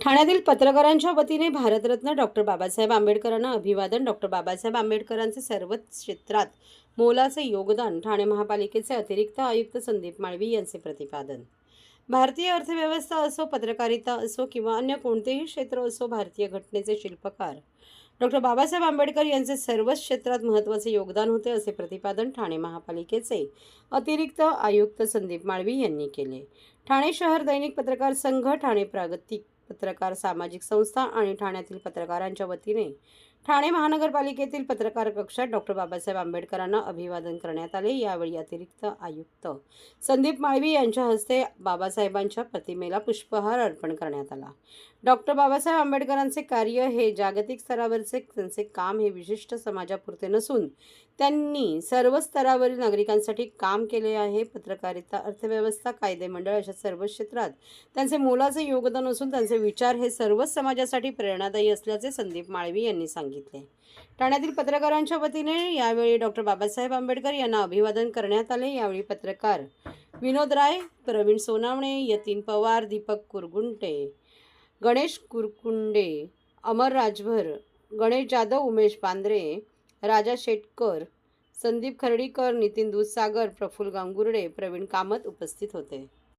ठाण्यातील पत्रकारांच्या वतीने भारतरत्न डॉक्टर बाबासाहेब आंबेडकरांना अभिवादन. डॉक्टर बाबासाहेब आंबेडकरांचे सर्वच क्षेत्रात मोलाचे योगदान. ठाणे महापालिकेचे अतिरिक्त आयुक्त संदीप माळवी यांचे प्रतिपादन. भारतीय अर्थव्यवस्था असो पत्रकारिता असो किंवा अन्य कोणतेही क्षेत्र असो भारतीय घटनेचे शिल्पकार. डॉक्टर बाबासाहेब आंबेडकर यांचे सर्वच क्षेत्रात महत्त्वाचे योगदान होते असे प्रतिपादन ठाणे महापालिकेचे अतिरिक्त आयुक्त संदीप माळवी यांनी केले. ठाणे शहर दैनिक पत्रकार संघ ठाणे प्रागतिक पत्रकार सामाजिक संस्था आणि ठाण्यातील पत्रकारांच्या वतीने ठाणे महानगरपालिकेतील पत्रकार कक्षात डॉक्टर बाबासाहेब आंबेडकरांना अभिवादन करण्यात आले यावेळी अतिरिक्त आयुक्त संदीप माळवी यांच्या हस्ते बाबासाहेबांच्या प्रतिमेला पुष्पहार अर्पण करण्यात आला. डॉक्टर बाबासाहेब आंबेडकरांचे कार्य हे जागतिक स्तरावरचे त्यांचे काम हे विशिष्ट समाजापुरते नसून त्यांनी सर्व स्तरावरील नागरिकांसाठी काम केले आहे. पत्रकारिता अर्थव्यवस्था कायदेमंडळ अशा सर्व क्षेत्रात त्यांचे मोलाचे योगदान असून त्यांचे विचार हे सर्वच समाजासाठी प्रेरणादायी असल्याचे संदीप माळवी यांनी सांगितले. ठाण्यातील पत्रकारांच्या वतीने यावेळी डॉक्टर बाबासाहेब आंबेडकर यांना अभिवादन करण्यात आले. यावेळी पत्रकार विनोद राय प्रवीण सोनावणे यतीन पवार दीपक कुरगुंटे गणेश कुरकुंडे अमर राजभर गणेश जाधव उमेश पांद्रे राजा शेटकर संदीप खर्डीकर नितीन दूधसागर प्रफुल गांगुर्डे प्रवीण कामत उपस्थित होते.